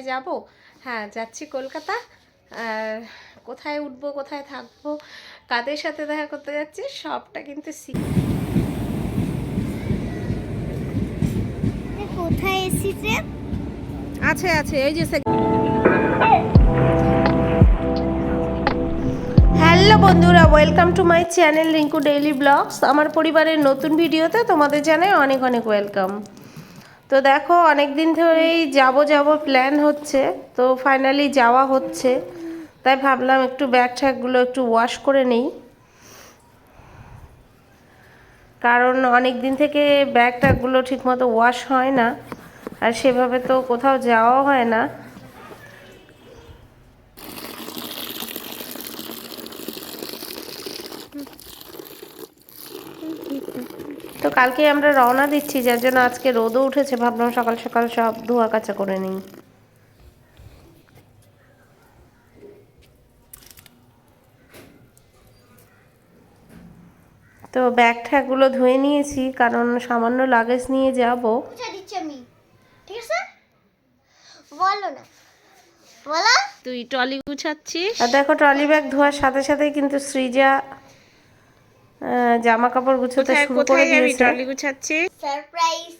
কোথায় যাব? হ্যাঁ যাচ্ছি কলকাতা। আর কোথায় উঠবো কোথায় থাকব কাদের সাথে দেখা করতে যাচ্ছি সবটা কিন্তু সি- কোথায় এসেছে আছে আছে এই যে হ্যালো বন্ধুরা welcome to my channel Rinku daily blogs আমার পরিবারের নতুন ভিডিওতে তোমাদের জানাই অনেক অনেক ওয়েলকাম তো দেখো অনেক দিন ধরেই যাব যাব প্ল্যান হচ্ছে। তো ফাইনালি যাওয়া হচ্ছে। তাই ভাবলাম একটু ব্যাগ ট্যাগগুলো একটু ওয়াশ করে নেই। কারণ অনেক দিন থেকে ব্যাগ ট্যাগগুলো ঠিকমতো ওয়াশ হয় না। আর সেভাবে তো কোথাও যাওয়া হয় না। কালকে আমরা রওনা দিচ্ছি যার জন্য আজকে রোদও উঠেছে। ভাবলাম সকাল সকাল সব ধোয়া কাচা করে নিই। তো ব্যাগ ট্যাগগুলো ধুয়ে নিয়েছি কারণ সামান্য লাগেজ নিয়ে যাব। বুঝা দিচ্ছি আমি। ঠিক আছে? বলো না। বলো। তুই ট্রলি গুছাচ্ছিস? আর দেখো ট্রলি ব্যাগ ধোয়ার সাথে সাথে কিন্তু সৃজা জামা কাপড় গুছোতে শুরু করে দিয়েছে। গুছাচ্ছি? সারপ্রাইজ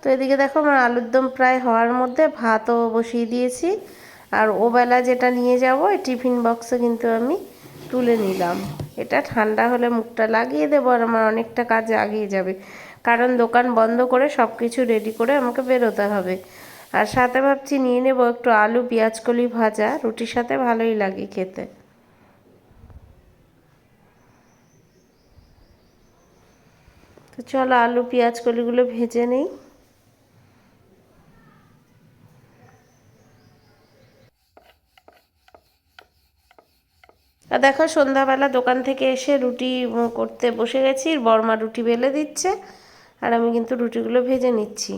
তো এদিকে দেখো আমার আলুর দম প্রায় হওয়ার মধ্যে ভাতও বসিয়ে দিয়েছি। আর ওবেলা যেটা নিয়ে যাব টিফিন বক্সে কিন্তু আমি তুলে নিলাম। এটা ঠান্ডা হলে মুখটা লাগিয়ে দেবো আর আমার অনেকটা কাজ আগিয়ে যাবে। কারণ দোকান বন্ধ করে সব কিছু রেডি করে আমাকে বেরোতে হবে। আর সাথে ভাবছি নিয়ে নেব একটু আলু, পেঁয়াজ, কলি ভাজা। রুটির সাথে ভালোই লাগে খেতে। তো চলো আলু, পেঁয়াজ, কলিগুলো ভেজে নেই। আর দেখো, সন্ধ্যাবেলা দোকান থেকে এসে রুটি করতে বসে গেছি বর্মা রুটি বেলে দিচ্ছে, আর আমি কিন্তু রুটিগুলো ভেজে নিচ্ছি।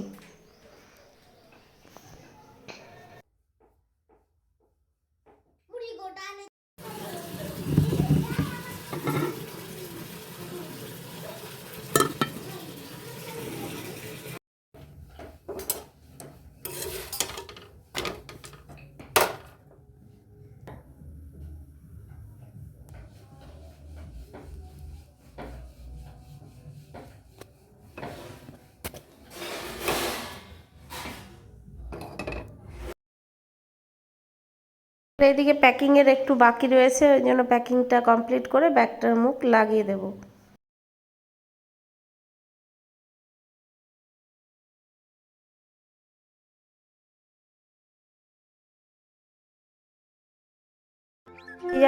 এইদিকে প্যাকিংয়ের একটু বাকি রয়েছে, ওই জন্য প্যাকিংটা কমপ্লিট করে ব্যাগটার মুখ লাগিয়ে দেবো।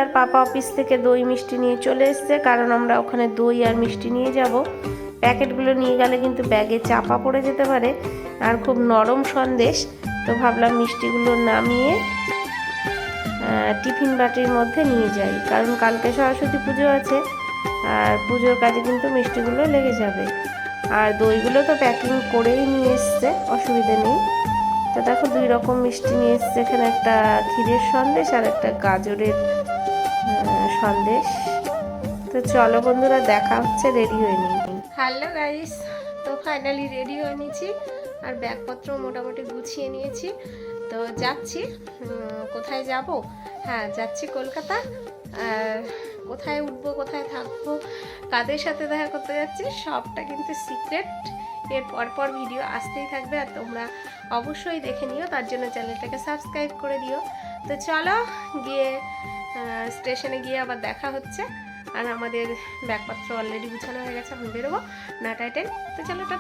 আর পাপা অফিস থেকে দই মিষ্টি নিয়ে চলে এসছে, কারণ আমরা ওখানে দই আর মিষ্টি নিয়ে যাব। প্যাকেটগুলো নিয়ে গেলে কিন্তু ব্যাগে চাপা পড়ে যেতে পারে, আর খুব নরম সন্দেশ। তো ভাবলাম মিষ্টিগুলো নামিয়ে টিফিন বাটির মধ্যে নিয়ে যাই। কারণ কালকে সরস্বতী পুজো আছে, আর পুজোর কাজে কিন্তু মিষ্টিগুলো লেগে যাবে। আর দইগুলো তো প্যাকিং করেই নিয়ে এসছে, অসুবিধে নেই। তো দেখো দুই রকম মিষ্টি নিয়ে এসছে, এখানে একটা ক্ষীরের সন্দেশ আর একটা গাজরের সন্দেশ। তো চলো বন্ধুরা, দেখা হচ্ছে রেডি হয়ে নিই। হ্যালো গাইস তো ফাইনালি রেডি হয়ে নিয়েছি, আর ব্যাগপত্র মোটামুটি গুছিয়ে নিয়েছি। তো যাচ্ছি। কোথায় যাব? হ্যাঁ যাচ্ছি কলকাতা। কোথায় উঠবো, কোথায় থাকব, কাদের সাথে দেখা করতে যাচ্ছি, সবটা কিন্তু সিক্রেট। এর পরপর ভিডিও আসতেই থাকবে আর তোমরা অবশ্যই দেখে নিও। তার জন্য চ্যানেলটাকে সাবস্ক্রাইব করে দিও। তো চলো গিয়ে স্টেশনে গিয়ে আবার দেখা হচ্ছে। আর আমাদের ব্যাগপত্র অলরেডি গুছানো হয়ে গেছে, এখন বেরোবো। না টাইটেল তো চলো টা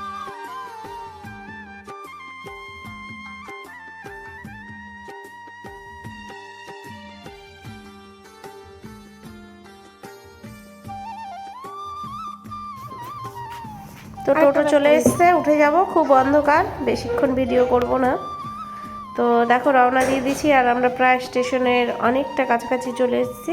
তো টোটো চলে এসছে উঠে যাব খুব অন্ধকার বেশিক্ষণ ভিডিও করব না। তো দেখো রওনা দিয়ে দিছি আর আমরা প্রায় স্টেশনের অনেকটা কাছাকাছি চলে এসেছি।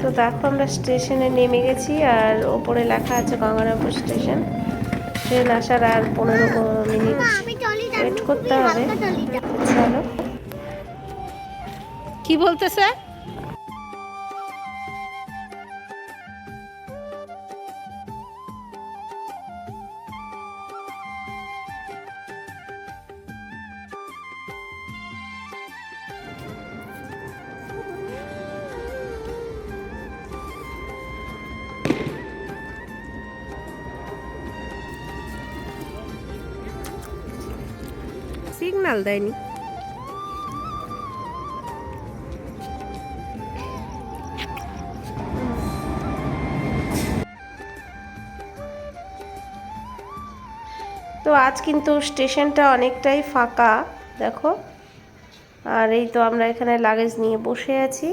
তো দেখো আমরা স্টেশনে নেমে গেছি আর ওপরে লেখা আছে গঙ্গারামপুর স্টেশন। ট্রেন আসার আর পনেরো মিনিট ওয়েট করতে হবে। চলো। কি বলতেছে? সিগন্যাল দেয়নি। তো আজ কিন্তু স্টেশনটা অনেকটাই ফাঁকা, দেখো। আর এই তো আমরা এখানে লাগেজ নিয়ে বসে আছি।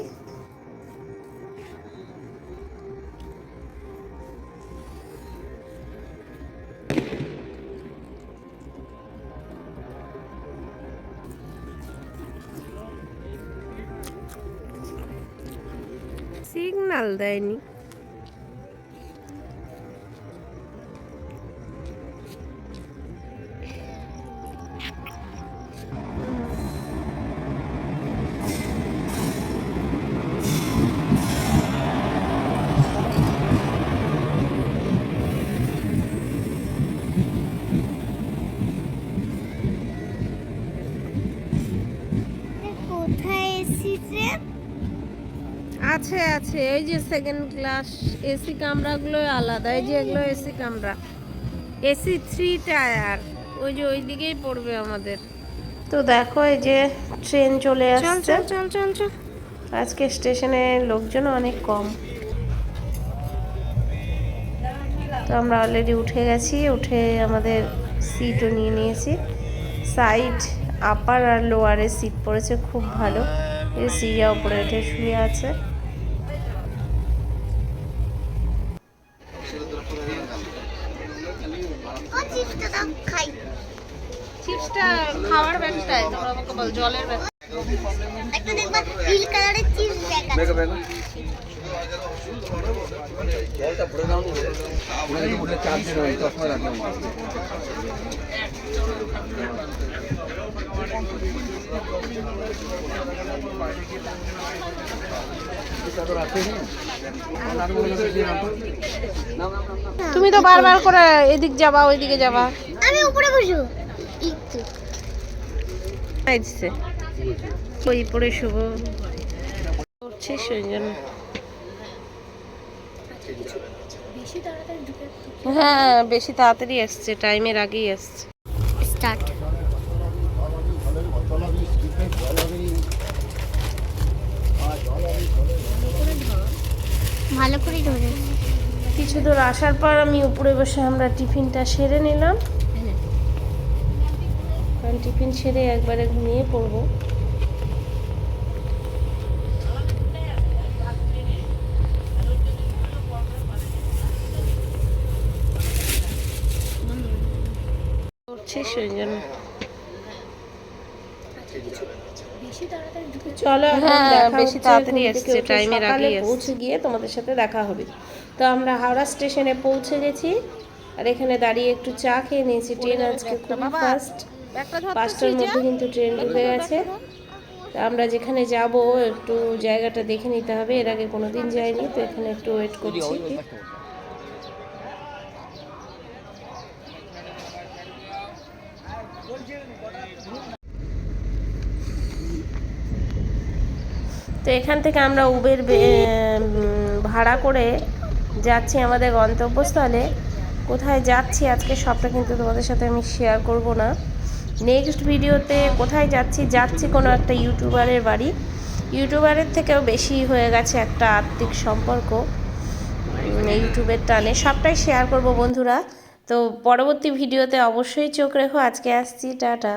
সিগন্যাল দেয়নি। আছে আছে। এই যে সেকেন্ড ক্লাস এসি কামরাগুলো আলাদা এই যে এগুলো এসি কামরা। এসি থ্রি টায়ার ওই যে ওই দিকেই পড়বে আমাদের। তো দেখো এই যে ট্রেন চলে আসছে। চল চল চল আজকে স্টেশনে লোকজন অনেক কম। তো আমরা অলরেডি উঠে গেছি উঠে আমাদের সিটও নিয়ে নিয়েছি। সাইড আপার আর লোয়ারের সিট পড়েছে খুব ভালো। এই সিরিয়া উপরে উঠে শুয়ে আছে। চিপসটা খাওয়ার তোমরা আমাকে বল জলের ব্যাগ একটা দেখবা নীল কালারের চিপস আছে। জলটা ভরে দাও চশমা রাখলাম তুমি তো বারবার করে এদিক যাবা ওইদিকে যাবা। আমি উপরে বসবো। একটু দিচ্ছে ওই পরে শুভ। করছিস ওই জন্য হ্যাঁ বেশি তাড়াতাড়ি আসছে টাইমের আগেই আসছে। স্টার্ট। ভালো করে ধরে। কিছু দূর আসার পর আমি উপরে বসে আমরা টিফিনটা সেরে নিলাম। কারণ টিফিন সেরে একবারে ঘুমিয়ে পড়ব। জন্য। চলো হ্যাঁ বেশি তাড়াতাড়ি আসছে টাইমের আগে পৌঁছে গিয়ে তোমাদের সাথে দেখা হবে। তো আমরা হাওড়া স্টেশনে পৌঁছে গেছি আর এখানে দাঁড়িয়ে একটু চা খেয়ে নিয়েছি। ট্রেন আজকে খুবই ফাস্ট পাঁচটার মধ্যে কিন্তু ট্রেন ঢুকে গেছে তো আমরা যেখানে যাব একটু জায়গাটা দেখে নিতে হবে। এর আগে কোনোদিন যাইনি তো এখানে একটু ওয়েট করছি। তো এখান থেকে আমরা উবের ভাড়া করে যাচ্ছি আমাদের গন্তব্যস্থলে। কোথায় যাচ্ছি আজকে সবটা কিন্তু তোমাদের সাথে আমি শেয়ার করব না। নেক্সট ভিডিওতে কোথায় যাচ্ছি? যাচ্ছি কোনো একটা ইউটিউবারের বাড়ি। ইউটিউবারের থেকেও বেশি হয়ে গেছে একটা আত্মিক সম্পর্ক। ইউটিউবের টানে। সবটাই শেয়ার করব বন্ধুরা। তো পরবর্তী ভিডিওতে অবশ্যই চোখ রেখো। আজকে আসছি। টাটা।